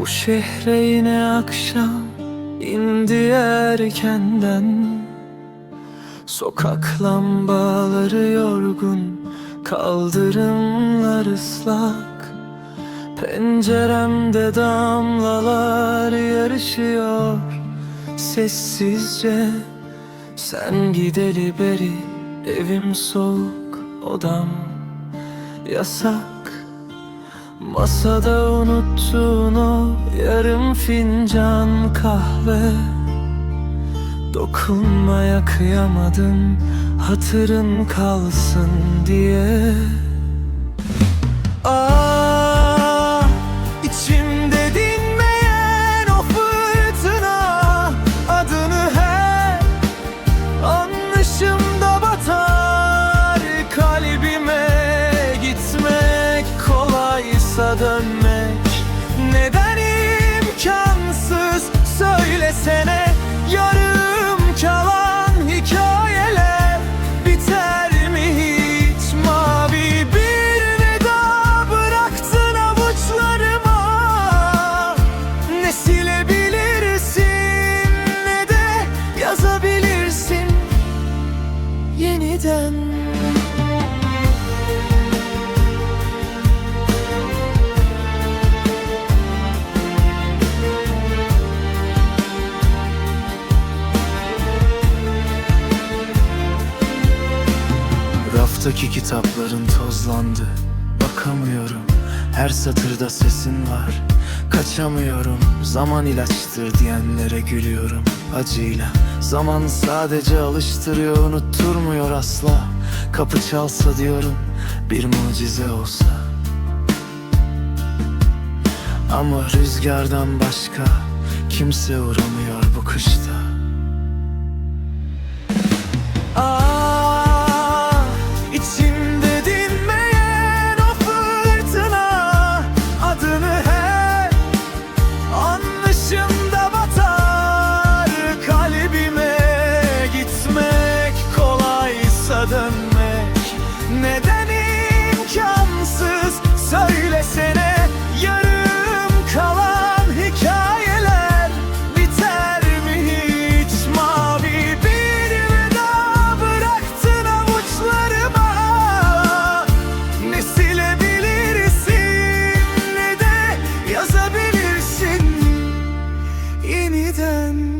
Bu şehre yine akşam indi erkenden. Sokak lambaları yorgun Kaldırımlar ıslak. Penceremde damlalar yarışıyor. Sessizce Sen gideli beri Evim soğuk Odam. Yasak Masada unuttuğun o yarım fincan kahve. Dokunmaya kıyamadım hatırın kalsın diye. Ah Raftaki kitapların tozlandı. Bakamıyorum. Her satırda sesin var. Kaçamıyorum. Zaman ilaçtır diyenlere gülüyorum. Acıyla. Zaman sadece alıştırıyor Unutturmuyor asla. Kapı çalsa diyorum Bir mucize olsa. Ama rüzgardan başka Kimse uğramıyor bu kışta again.